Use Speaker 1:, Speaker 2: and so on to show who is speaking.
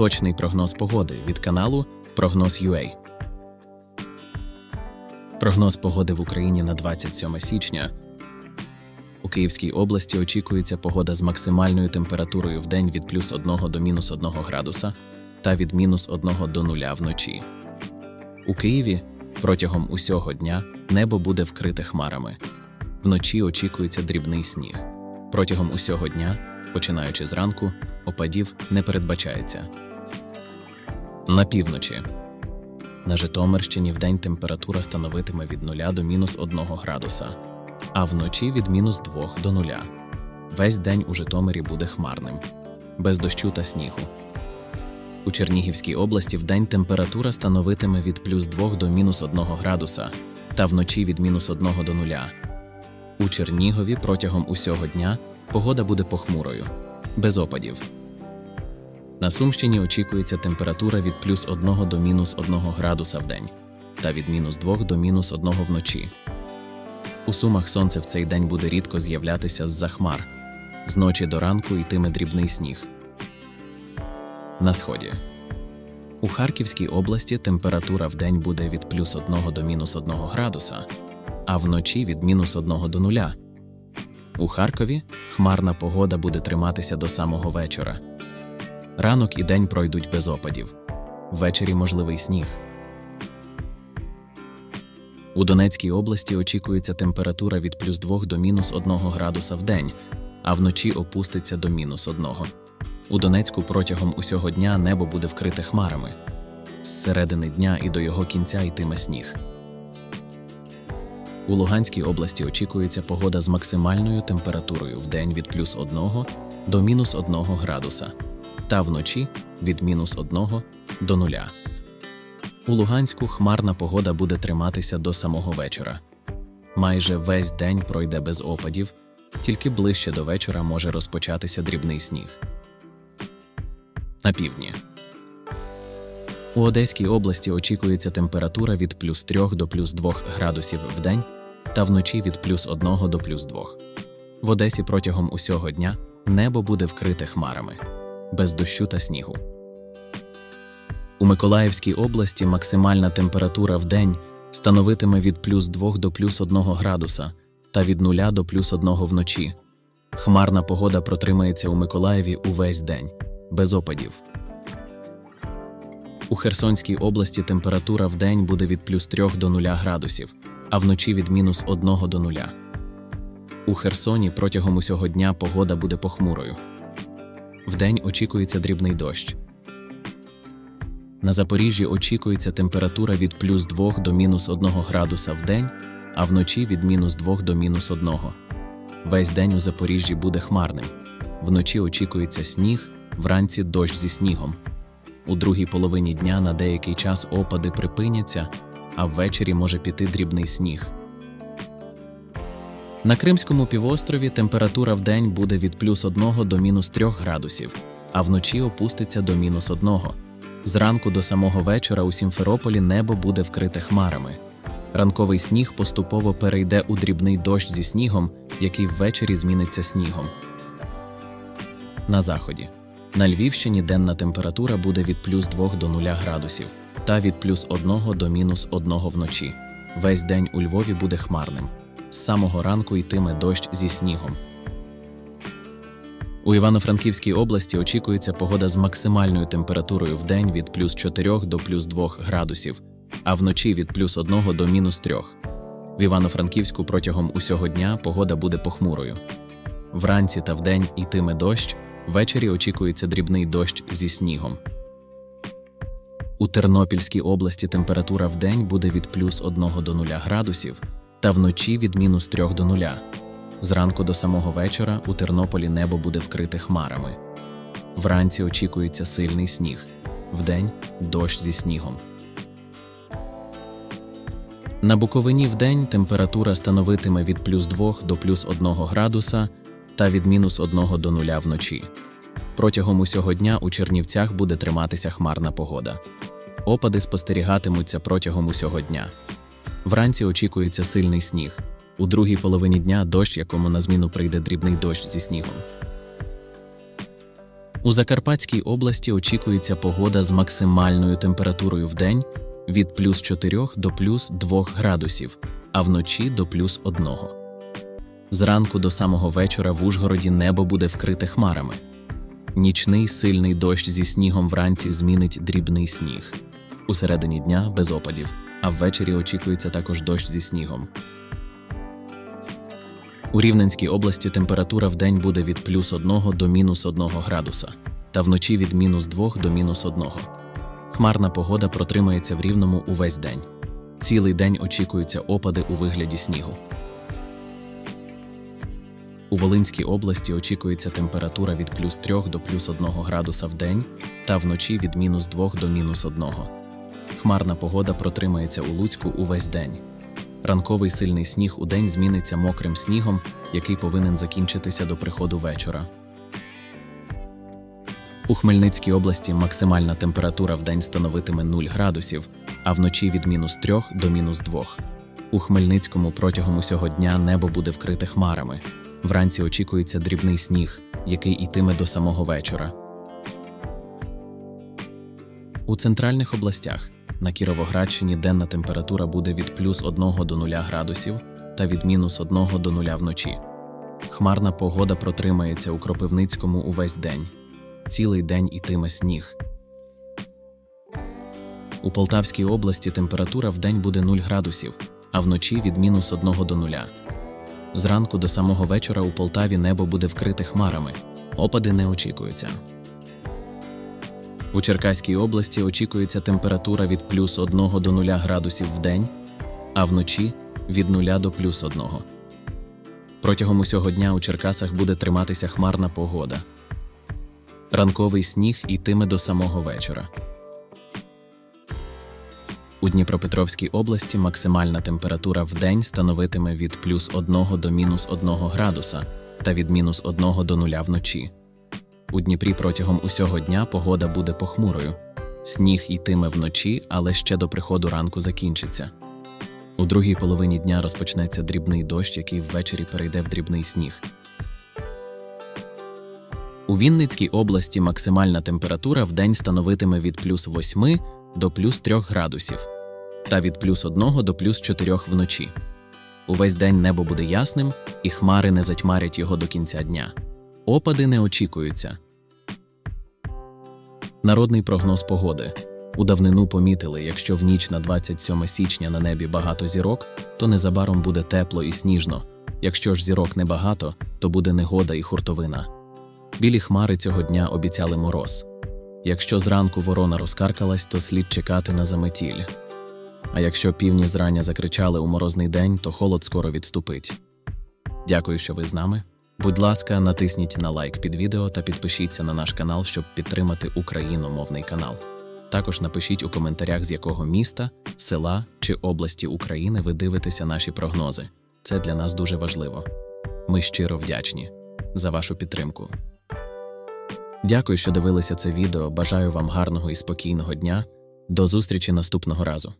Speaker 1: Точний прогноз погоди від каналу Прогноз.UA. Прогноз погоди в Україні на 27 січня. У Київській області очікується погода з максимальною температурою в день від плюс 1 до мінус 1 градуса та від мінус 1 до 0 вночі. У Києві протягом усього дня небо буде вкрите хмарами. Вночі очікується дрібний сніг. Протягом усього дня, починаючи зранку, опадів не передбачається. На півночі. На Житомирщині вдень температура становитиме від 0 до мінус 1 градуса, а вночі від мінус 2 до 0. Весь день у Житомирі буде хмарним, без дощу та снігу. У Чернігівській області вдень температура становитиме від плюс 2 до мінус 1 градуса, та вночі від мінус 1 до 0. У Чернігові протягом усього дня погода буде похмурою, без опадів. На Сумщині очікується температура від плюс 1 до мінус 1 градуса в день та від мінус 2 до мінус 1 вночі. У Сумах сонце в цей день буде рідко з'являтися з-за хмар. З ночі до ранку йтиме дрібний сніг. На сході. У Харківській області температура в день буде від плюс 1 до мінус 1 градуса, а вночі від мінус 1 до 0. У Харкові хмарна погода буде триматися до самого вечора. Ранок і день пройдуть без опадів. Ввечері можливий сніг. У Донецькій області очікується температура від плюс 2 до мінус 1 градуса в день, а вночі опуститься до мінус 1. У Донецьку протягом усього дня небо буде вкрите хмарами. З середини дня і до його кінця йтиме сніг. У Луганській області очікується погода з максимальною температурою в день від плюс 1 до мінус 1 градуса, та вночі від мінус 1 до 0. У Луганську хмарна погода буде триматися до самого вечора. Майже весь день пройде без опадів, тільки ближче до вечора може розпочатися дрібний сніг. На півдні. У Одеській області очікується температура від плюс 3 до плюс 2 градусів в день та вночі від плюс 1 до плюс 2. В Одесі протягом усього дня небо буде вкрите хмарами, без дощу та снігу. У Миколаївській області максимальна температура в день становитиме від плюс 2 до плюс 1 градуса та від 0 до плюс 1 вночі. Хмарна погода протримається у Миколаєві увесь день, без опадів. У Херсонській області температура в день буде від плюс 3 до 0 градусів, а вночі від мінус 1 до 0. У Херсоні протягом усього дня погода буде похмурою. Вдень очікується дрібний дощ. На Запоріжжі очікується температура від плюс 2 до мінус 1 градуса в день, а вночі від мінус 2 до мінус 1. Весь день у Запоріжжі буде хмарним. Вночі очікується сніг, вранці дощ зі снігом. У другій половині дня на деякий час опади припиняться, а ввечері може піти дрібний сніг. На Кримському півострові температура в день буде від плюс 1 до мінус 3 градусів, а вночі опуститься до мінус 1. Зранку до самого вечора у Сімферополі небо буде вкрите хмарами. Ранковий сніг поступово перейде у дрібний дощ зі снігом, який ввечері зміниться снігом. На заході. На Львівщині денна температура буде від плюс 2 до 0 градусів та від плюс 1 до мінус 1 вночі. Весь день у Львові буде хмарним. З самого ранку йтиме дощ зі снігом. У Івано-Франківській області очікується погода з максимальною температурою в день від плюс 4 до плюс 2 градусів, а вночі від плюс 1 до мінус 3. В Івано-Франківську протягом усього дня погода буде похмурою. Вранці та вдень йтиме дощ, ввечері очікується дрібний дощ зі снігом. У Тернопільській області температура в день буде від плюс 1 до 0 градусів та вночі від мінус 3 до 0. Зранку до самого вечора у Тернополі небо буде вкрите хмарами. Вранці очікується сильний сніг, вдень дощ зі снігом. На Буковині вдень температура становитиме від плюс 2 до плюс 1 градуса та від мінус 1 до 0 вночі. Протягом усього дня у Чернівцях буде триматися хмарна погода. Опади спостерігатимуться протягом усього дня. Вранці очікується сильний сніг. У другій половині дня дощ, якому на зміну прийде дрібний дощ зі снігом. У Закарпатській області очікується погода з максимальною температурою в день від плюс 4 до плюс 2 градусів, а вночі до плюс 1. Зранку до самого вечора в Ужгороді небо буде вкрите хмарами. Нічний сильний дощ зі снігом вранці змінить дрібний сніг. У середині дня без опадів, а ввечері очікується також дощ зі снігом. У Рівненській області температура в день буде від плюс 1 до мінус 1 градуса, та вночі від мінус 2 до мінус 1. Хмарна погода протримається в Рівному увесь день. Цілий день очікуються опади у вигляді снігу. У Волинській області очікується температура від плюс 3 до плюс 1 градуса в день та вночі від мінус 2 до мінус 1. Хмарна погода протримається у Луцьку увесь день. Ранковий сильний сніг у день зміниться мокрим снігом, який повинен закінчитися до приходу вечора. У Хмельницькій області максимальна температура в день становитиме 0 градусів, а вночі від мінус 3 до мінус 2. У Хмельницькому протягом усього дня небо буде вкрите хмарами. Вранці очікується дрібний сніг, який йтиме до самого вечора. У центральних областях на Кіровоградщині денна температура буде від плюс 1 до 0 градусів та від мінус 1 до 0 вночі. Хмарна погода протримається у Кропивницькому увесь день. Цілий день ітиме сніг. У Полтавській області температура в день буде 0 градусів, а вночі від мінус 1 до 0. Зранку до самого вечора у Полтаві небо буде вкрите хмарами. Опади не очікуються. У Черкаській області очікується температура від плюс 1 до 0 градусів в день, а вночі від 0 до плюс 1. Протягом усього дня у Черкасах буде триматися хмарна погода. Ранковий сніг ітиме до самого вечора. У Дніпропетровській області максимальна температура в день становитиме від плюс 1 до мінус 1 градуса та від мінус 1 до 0 вночі. У Дніпрі протягом усього дня погода буде похмурою. Сніг йтиме вночі, але ще до приходу ранку закінчиться. У другій половині дня розпочнеться дрібний дощ, який ввечері перейде в дрібний сніг. У Вінницькій області максимальна температура в день становитиме від плюс 8 до плюс 3 градусів та від плюс 1 до плюс 4 вночі. Увесь день небо буде ясним, і хмари не затьмарять його до кінця дня. Опади не очікуються. Народний прогноз погоди. У давнину помітили, якщо в ніч на 27 січня на небі багато зірок, то незабаром буде тепло і сніжно. Якщо ж зірок небагато, то буде негода і хуртовина. Білі хмари цього дня обіцяли мороз. Якщо зранку ворона розкаркалась, то слід чекати на заметіль. А якщо півні зрання закричали у морозний день, то холод скоро відступить. Дякую, що ви з нами. Будь ласка, натисніть на лайк під відео та підпишіться на наш канал, щоб підтримати україномовний канал. Також напишіть у коментарях, з якого міста, села чи області України ви дивитеся наші прогнози. Це для нас дуже важливо. Ми щиро вдячні за вашу підтримку. Дякую, що дивилися це відео. Бажаю вам гарного і спокійного дня. До зустрічі наступного разу.